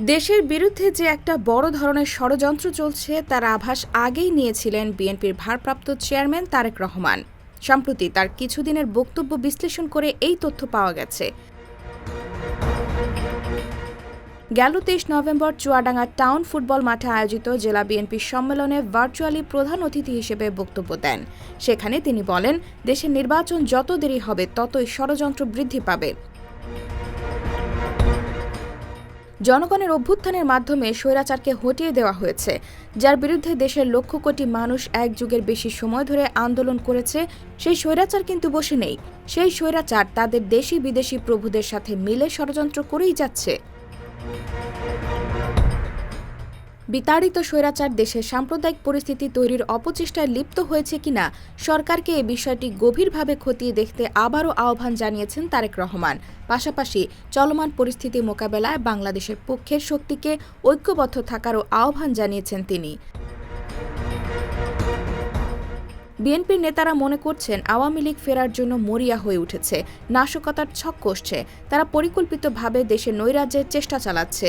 দেশের বিরুদ্ধে যে একটা বড় ধরনের ষড়যন্ত্র চলছে, তার আভাস আগেই নিয়েছিলেন বিএনপির ভারপ্রাপ্ত চেয়ারম্যান তারেক রহমান। সম্প্রতি তার কিছুদিনের বক্তব্য বিশ্লেষণ করে এই তথ্য পাওয়া গেছে। গেল তেইশ নভেম্বর চুয়াডাঙ্গা টাউন ফুটবল মাঠে আয়োজিত জেলা বিএনপির সম্মেলনে ভার্চুয়ালি প্রধান অতিথি হিসেবে বক্তব্য দেন। সেখানে তিনি বলেন, দেশের নির্বাচন যত দেরি হবে, ততই ষড়যন্ত্র বৃদ্ধি পাবে। জনগণের অভ্যুত্থানের মাধ্যমে স্বৈরাচারকে হটিয়ে দেওয়া হয়েছে, যার বিরুদ্ধে দেশের লক্ষ কোটি মানুষ এক যুগের বেশি সময় ধরে আন্দোলন করেছে, সেই স্বৈরাচার কিন্তু বসে নেই। সেই স্বৈরাচার তাদের দেশি বিদেশি প্রভুদের সাথে মিলে ষড়যন্ত্র করেই যাচ্ছে। বিতাড়িত স্বৈরাচার দেশে সাম্প্রদায়িক পরিস্থিতি তৈরির অপচেষ্টায় লিপ্ত হয়েছে কিনা সরকারকে এ বিষয়টি গভীরভাবে খতিয়ে দেখতে আবারও আহ্বান জানিয়েছেন তারেক রহমান। পাশাপাশি চলমান পরিস্থিতি মোকাবেলায় বাংলাদেশের পক্ষের শক্তিকে ঐক্যবদ্ধ থাকারও আহ্বান জানিয়েছেন তিনি। বিএনপির নেতারা মনে করছেন আওয়ামী লীগ ফেরার জন্য মরিয়া হয়ে উঠেছে, নাশকতার ছক কষছে, তারা পরিকল্পিতভাবে দেশে নৈরাজ্যের চেষ্টা চালাচ্ছে।